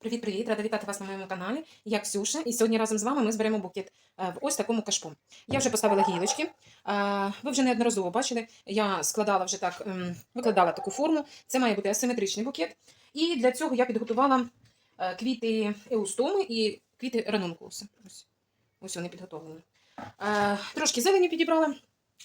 Привіт-привіт! Рада вітати вас на моєму каналі. Я Ксюша, і сьогодні разом з вами ми зберемо букет е, в ось такому кашпу. Я вже поставила гілочки. Е, Ви вже неодноразово бачили, я складала вже так, ем, викладала таку форму. Це має бути асиметричний букет. І для цього я підготувала е, квіти еустоми і квіти ранункуса. Ось, ось вони підготовлені. Трошки зелені підібрала.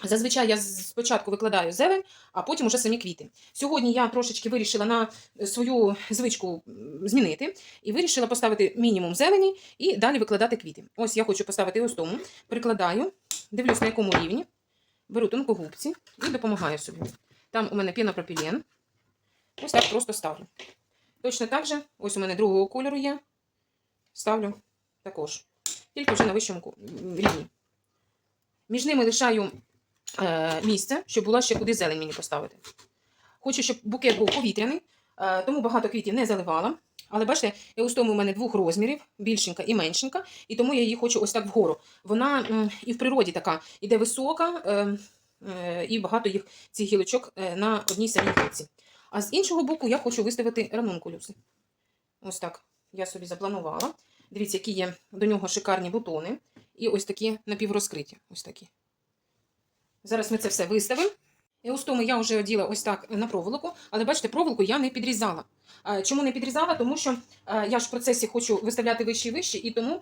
Зазвичай я спочатку викладаю зелень, а потім уже самі квіти. Сьогодні я трошечки вирішила на свою звичку змінити і вирішила поставити мінімум зелені і далі викладати квіти. Ось я хочу поставити ось тому, прикладаю, дивлюсь на якому рівні, беру тонкогубці і допомагаю собі. Там у мене пінопропілен. Ось так просто ставлю. Точно так же, ось у мене другого кольору є. Ставлю також. Тільки вже на вищому рівні. Між ними лишаю е, місце, щоб була ще куди зелень мені поставити. Хочу, щоб букет був повітряний, е, тому багато квітів не заливала. Але бачите, еустом у мене двох розмірів, більшенька і меншенька, і тому я її хочу ось так вгору. Вона м, і в природі така іде висока, е, е, і багато їх цих гілочок е, на одній самій гілці. А з іншого боку я хочу виставити ранункулюси. Ось так я собі запланувала. Дивіться, які є до нього шикарні бутони. І ось такі напіврозкриті. Ось такі. Зараз ми це все виставимо. Еустоми я вже оділа ось так на проволоку, але бачите, проволоку я не підрізала. Чому не підрізала? Тому що я ж в процесі хочу виставляти вище і вище, і тому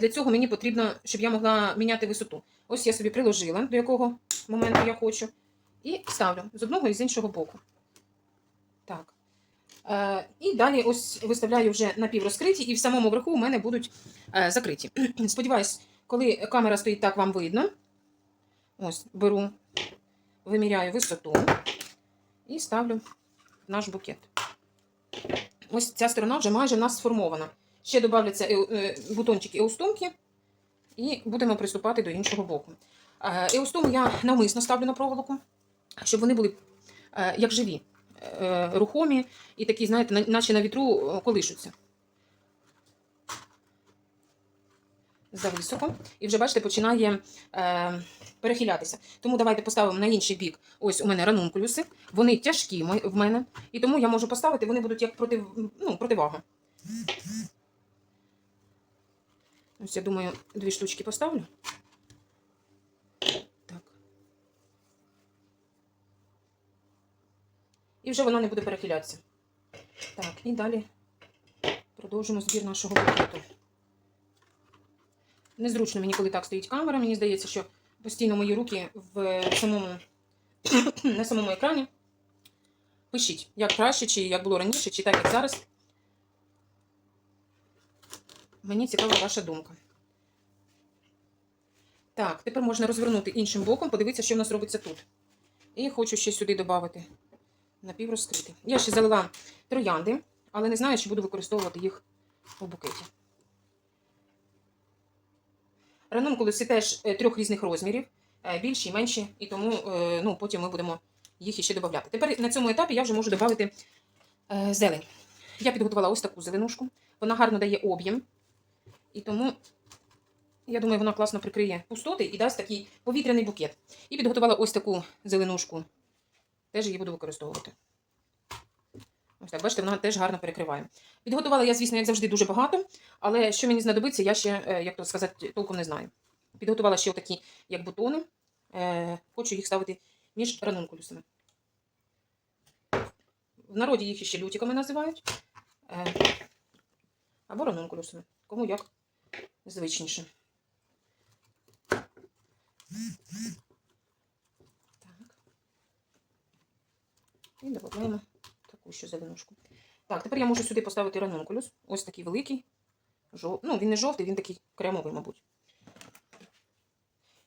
для цього мені потрібно, щоб я могла міняти висоту. Ось я собі приложила, до якого моменту я хочу, і ставлю з одного і з іншого боку. Так. І далі ось виставляю вже напіврозкриті, і в самому верху у мене будуть закриті. Сподіваюсь, коли камера стоїть так, вам видно. Ось, беру, виміряю висоту і ставлю наш букет. Ось ця сторона вже майже в нас сформована. Ще додавляться е- е, бутончики еустомки, і будемо приступати до іншого боку. Е, я навмисно ставлю на проволоку, щоб вони були як живі, рухомі і такі, знаєте, наче на вітру колишуться. Зависоко. І вже, бачите, починає е, перехилятися. Тому давайте поставимо на інший бік. Ось у мене ранункулюси. Вони тяжкі в мене. І тому я можу поставити, вони будуть як проти, ну, противага. Ось, я думаю, дві штучки поставлю. Так. І вже вона не буде перехилятися. Так, і далі продовжимо збір нашого букету. Незручно мені, коли так стоїть камера. Мені здається, що постійно мої руки в самому, на самому екрані. Пишіть, як краще, чи як було раніше, чи так, як зараз. Мені цікава ваша думка. Так, тепер можна розвернути іншим боком, подивитися, що в нас робиться тут. І хочу ще сюди додати напіврозкрити. Я ще залила троянди, але не знаю, чи буду використовувати їх у букеті. Ранункулуси теж трьох різних розмірів, е, більші і менші, і тому е, ну, потім ми будемо їх іще додати. Тепер на цьому етапі я вже можу додати е, зелень. Я підготувала ось таку зеленушку. Вона гарно дає об'єм, і тому, я думаю, вона класно прикриє пустоти і дасть такий повітряний букет. І підготувала ось таку зеленушку. Теж її буду використовувати. Ось так, бачите, вона теж гарно перекриває. Підготувала я, звісно, як завжди, дуже багато, але що мені знадобиться, я ще, е, як то сказати, толком не знаю. Підготувала ще такі, як бутони. Е, Хочу їх ставити між ранункулюсами. В народі їх ще лютиками називають. Е, Або ранункулюсами. Кому як звичніше. Так. І додаємо таку ще зеленушку. Так, тепер я можу сюди поставити ранункулюс. Ось такий великий. Жов... Ну, він не жовтий, він такий кремовий, мабуть.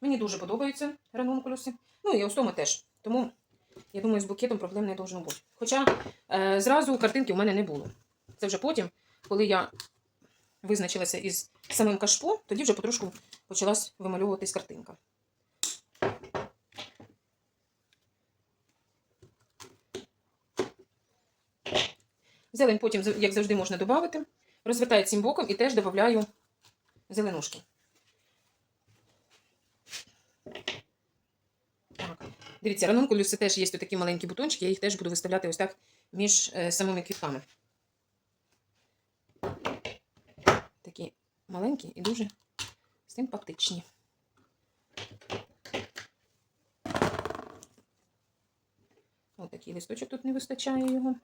Мені дуже подобаються ранункулюси. Ну і остоми теж. Тому, я думаю, з букетом проблем не должно бути. Хоча е, зразу картинки у мене не було. Це вже потім, коли я визначилася із самим кашпо, тоді вже потрошку почалась вимальовуватись картинка. Зелень потім, як завжди, можна додати. Розвертаю цим боком і теж додаю зеленушки. Так. Дивіться, ранункулюси теж є такі маленькі бутончики, я їх теж буду виставляти ось так між е, самими квітками. маленькі і дуже симпатичні. Ось такий листочок тут не вистачає його.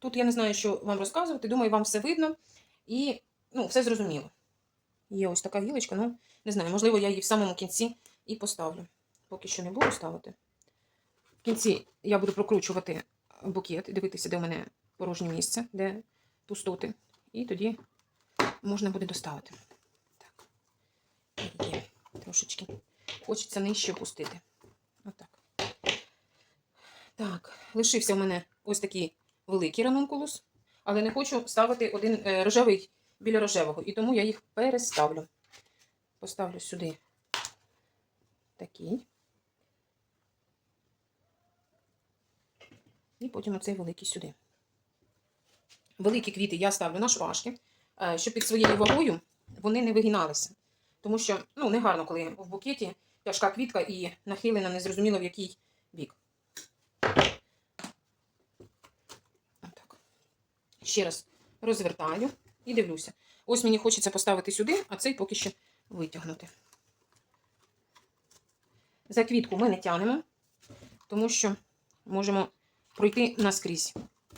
Тут я не знаю, що вам розказувати. Думаю, вам все видно і ну, все зрозуміло. Є ось така гілочка, ну, не знаю, можливо, я її в самому кінці і поставлю. Поки що не буду ставити. В кінці я буду прокручувати букет, дивитися, де у мене порожнє місце, де пустоти. І тоді можна буде доставити. Так. Є трошечки. Хочеться нижче опустити. Отак. Так, лишився у мене ось такий великий ранункулус, але не хочу ставити один е, рожевий біля рожевого, і тому я їх переставлю. Поставлю сюди такий. І потім оцей великий сюди. Великі квіти я ставлю на шпажки, е, щоб під своєю вагою вони не вигиналися. Тому що ну, не гарно, коли в букеті тяжка квітка і нахилена незрозуміло в який бік. Отак. Ще раз розвертаю і дивлюся. Ось мені хочеться поставити сюди, а цей поки що витягнути. За квітку ми не тягнемо, тому що можемо пройти наскрізь.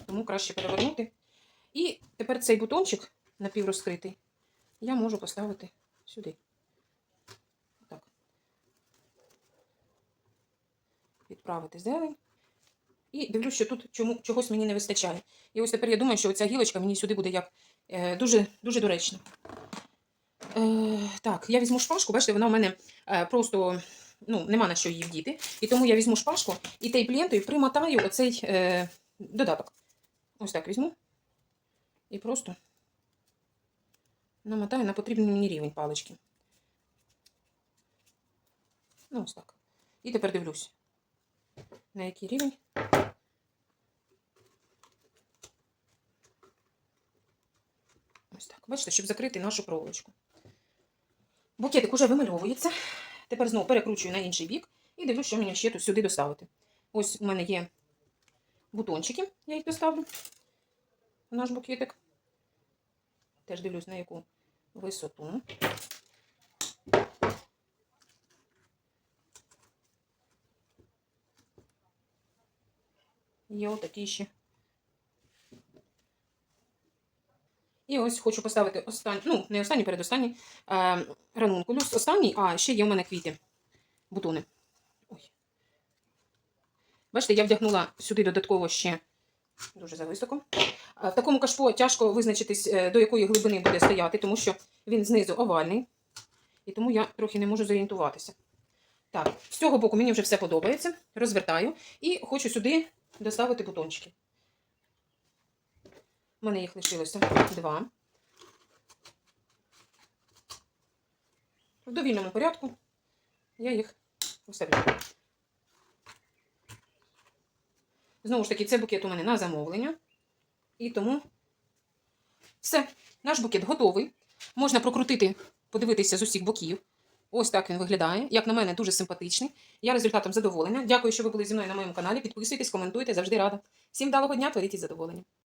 Тому краще перевернути. І тепер цей бутончик напіврозкритий я можу поставити сюди. Так. Відправити зелень. І дивлюсь, що тут чому, чогось мені не вистачає. І ось тепер я думаю, що ця гілочка мені сюди буде як е, дуже, дуже доречно. Е, так, я візьму шпажку, бачите, вона в мене е, просто ну, нема на що її вдіти. І тому я візьму шпажку і тейп-лентою примотаю оцей е, додаток. Ось так візьму. І просто намотаю на потрібний мені рівень палички. Ну, ось так. І тепер дивлюсь, на який рівень. Ось так. Бачите, щоб закрити нашу проволочку. Букетик уже вимальовується. Тепер знову перекручую на інший бік і дивлюсь, що мені ще тут сюди доставити. Ось у мене є бутончики, я їх доставлю в наш букетик. Теж дивлюсь, на яку висоту. Є отакі ще. І ось хочу поставити останній, ну, не останній, передостанній е, ранункулюс. Останній, а ще є у мене квіти, бутони. Ой. Бачите, я вдягнула сюди додатково ще дуже зависоко. Е, В такому кашпо тяжко визначитись, е, до якої глибини буде стояти, тому що він знизу овальний. І тому я трохи не можу зорієнтуватися. Так, з цього боку мені вже все подобається. Розвертаю і хочу сюди доставити бутончики. У мене їх лишилося два. В довільному порядку я їх вставляю. Знову ж таки, це букет у мене на замовлення. І тому все, наш букет готовий. Можна прокрутити, подивитися з усіх боків. Ось так він виглядає. Як на мене, дуже симпатичний. Я результатом задоволена. Дякую, що ви були зі мною на моєму каналі. Підписуйтесь, коментуйте, завжди рада. Всім вдалого дня, творіть із задоволенням.